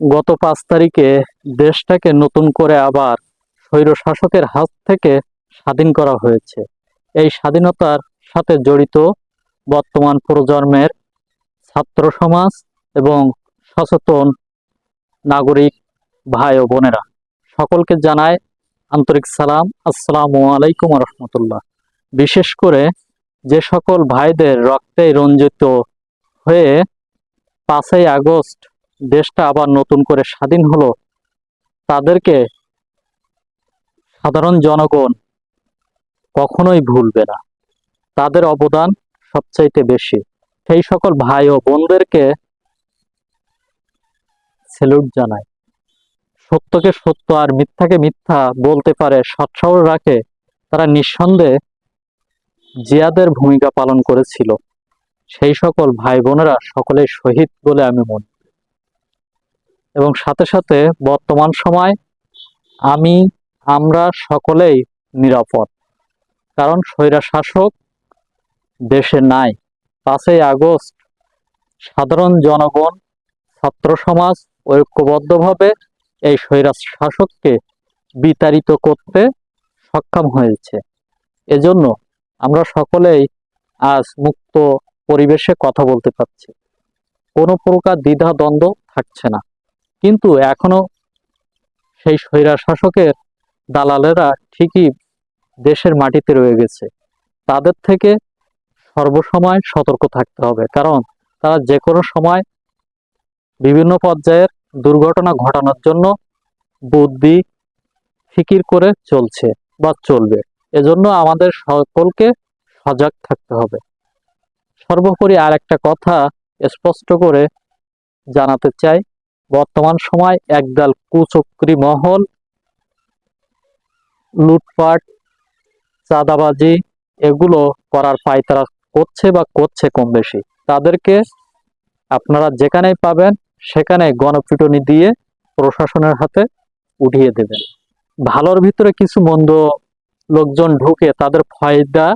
গত পাঁচ তারিখে দেশটাকে নতুন করে আবার স্বৈর শাসকের হাত থেকে স্বাধীন করা হয়েছে। এই স্বাধীনতার সাথে জড়িত বর্তমান প্রজন্মের ছাত্র সমাজ এবং সচেতন নাগরিক ভাই ও বোনেরা। সকলকে জানায় আন্তরিক সালাম, আসসালামু আলাইকুম রহমতুল্লাহ। বিশেষ করে যে সকল ভাইদের রক্তে রঞ্জিত হয়ে পাঁচই আগস্ট দেশটা আবার নতুন করে স্বাধীন হলো, তাদেরকে সাধারণ জনগণ কখনোই ভুলবে না। তাদের অবদান সবচাইতে বেশি। সেই সকল ভাই ও বোনদেরকে স্যালুট জানায় সত্যকে সত্য আর মিথ্যাকে মিথ্যা বলতে পারে, সৎসাহস রাখে, তারা নিঃসন্দেহে জিয়াদের ভূমিকা পালন করেছিল। সেই সকল ভাই বোনেরা সকলেই শহীদ বলে আমি মনে। এবং সাথে সাথে বর্তমান সময় আমি, আমরা সকলেই নিরাপদ। কারণ স্বৈরা শাসক দেশে নাই। পাঁচই আগস্ট সাধারণ জনগণ, ছাত্র সমাজ ঐক্যবদ্ধভাবে এই স্বৈরা শাসককে বিতাড়িত করতে সক্ষম হয়েছে। এজন্য আমরা সকলেই আজ মুক্ত পরিবেশে কথা বলতে পারছি। কোনো প্রকার দ্বিধা দ্বন্দ্ব থাকছে না। কিন্তু এখনও সেই স্বৈরা শাসকের দালালেরা ঠিকই দেশের মাটিতে রয়ে গেছে। তাদের থেকে সর্বসময় সতর্ক থাকতে হবে, কারণ তারা যে কোনো সময় বিভিন্ন পর্যায়ের দুর্ঘটনা ঘটানোর জন্য বুদ্ধি ফিকির করে চলছে বা চলবে। এজন্য আমাদের সকলকে সজাগ থাকতে হবে। সর্বোপরি আর একটা কথা স্পষ্ট করে জানাতে চাই বর্তমান সময় একদল কুচক্রী মহল, লুটপাট, চাঁদাবাজি, এগুলো করার পায়তারা করছে বা করছে কম বেশি। তাদেরকে আপনারা যেখানেই পাবেন সেখানে গণপিটুনি দিয়ে প্রশাসনের হাতে উঠিয়ে দেবেন। ভালোর ভিতরে কিছু মন্দ লোকজন ঢুকে তাদের ফায়দা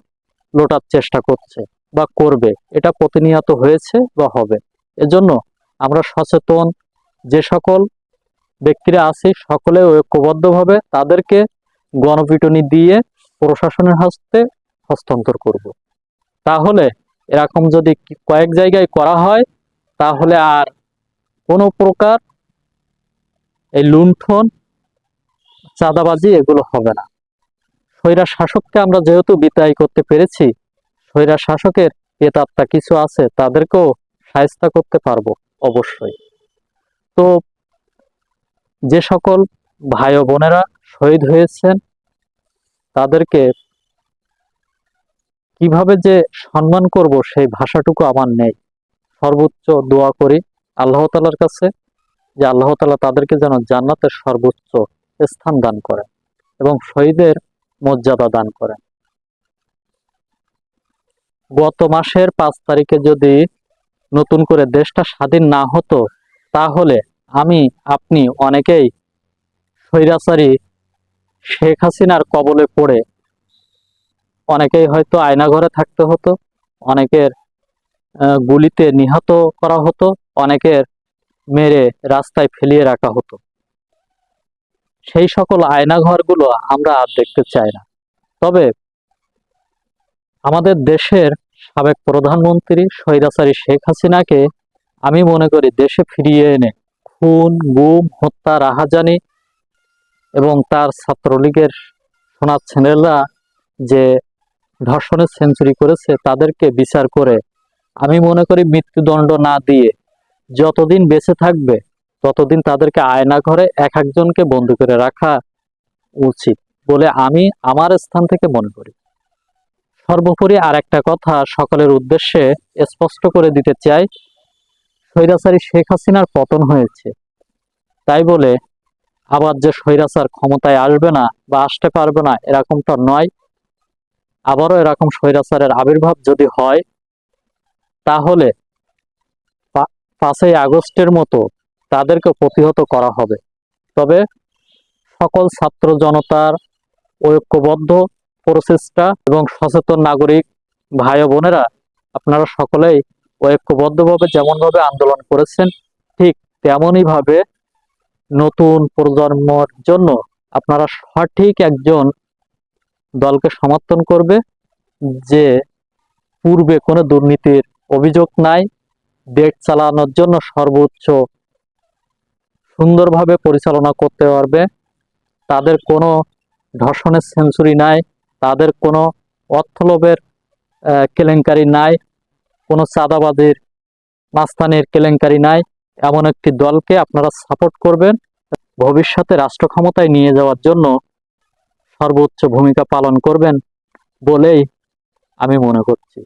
লোটার চেষ্টা করছে বা করবে। এটা প্রতিনিয়ত হয়েছে বা হবে। এজন্য আমরা সচেতন যে সকল ব্যক্তিরা আছি, সকলে ঐক্যবদ্ধভাবে তাদেরকে গণপিটুনি দিয়ে প্রশাসনের হস্তে হস্তান্তর করব। তাহলে এরকম যদি কয়েক জায়গায় করা হয়, তাহলে আর কোনো প্রকার এই লুণ্ঠন, চাঁদাবাজি এগুলো হবে না স্বৈরা শাসককে আমরা যেহেতু বিদায় করতে পেরেছি, স্বৈরা শাসকের পেতাত্তা কিছু আছে, তাদেরকেও সায়স্তা করতে পারব অবশ্যই তো যে সকল ভাই ও বোনেরা শহীদ হয়েছেন, তাদেরকে কীভাবে যে সম্মান করব সেই ভাষাটুকু আমার নেই। সর্বোচ্চ দোয়া করি আল্লাহ তালার কাছে যে আল্লাহ তালা তাদেরকে যেন জান্নাতের সর্বোচ্চ স্থান দান করেন এবং শহীদের মর্যাদা দান করেন। গত মাসের পাঁচ তারিখে যদি নতুন করে দেশটা স্বাধীন না হতো, তাহলে আমি, আপনি অনেকেই স্বৈরাচারী শেখ হাসিনার কবলে পড়ে। অনেকেই হয়তো আয়নাঘরে থাকতে হতো, অনেকের গুলিতে নিহত করা হতো, অনেকের মেরে রাস্তায় ফেলিয়ে রাখা হতো। সেই সকল আয়নাঘরগুলো আমরা আর দেখতে চাই না। তবে আমাদের দেশের সাবেক প্রধানমন্ত্রী স্বৈরাচারী শেখ হাসিনাকে আমি মনে করি দেশে ফিরিয়ে এনে খুন, গুম, হত্যা, রাহাজানি এবং তার ছাত্রলীগের সোনার ছেলেরা যে ধর্ষণের সেঞ্চুরি করেছে তাদেরকে বিচার করে। আমি মনে করি মৃত্যুদণ্ড না দিয়ে যতদিন বেঁচে থাকবে, ততদিন তাদেরকে আয়না ঘরে এক একজনকে বন্দি করে রাখা উচিত বলে আমি আমার স্থান থেকে মনে করি। সর্বোপরি আর একটা কথা সকলের উদ্দেশ্যে স্পষ্ট করে দিতে চাই স্বৈরাচারী শেখ হাসিনার পতন হয়েছে। তাই বলে আবার যে স্বৈরাচার ক্ষমতায় আসবে না বা আসতে পারবে না এরকমটা নয়। আবারও এরকম স্বৈরাচারের আবির্ভাব যদি হয়, তাহলে পাঁচই আগস্টের মতো তাদেরকে প্রতিহত করা হবে। তবে সকল ছাত্র জনতার ঐক্যবদ্ধ প্রচেষ্টা এবং সচেতন নাগরিক ভাই বোনেরা, আপনারা সকলেই ঐক্যবদ্ধভাবে, যেমনভাবে আন্দোলন করেছেন, ঠিক তেমনই ভাবে নতুন প্রজন্মর জন্য আপনারা সঠিক একজন দলকে সমর্থন করবে, যে পূর্বে কোনো দুর্নীতির অভিযোগ নাই, দেশ চালানোর জন্য সর্বোচ্চ সুন্দরভাবে পরিচালনা করতে পারবে, তাদের কোনো ধর্ষণের সেঞ্চুরি নাই, তাদের কোনো অর্থলোভের কেলেঙ্কারি নাই কোনো চাঁদাবাদের মাস্তানের কেলেঙ্কারি নাই, এমন একটি দলকে আপনারা সাপোর্ট করবেন। ভবিষ্যতে রাষ্ট্র ক্ষমতায় নিয়ে যাওয়ার জন্য সর্বোচ্চ ভূমিকা পালন করবেন বলেই আমি মনে করছি।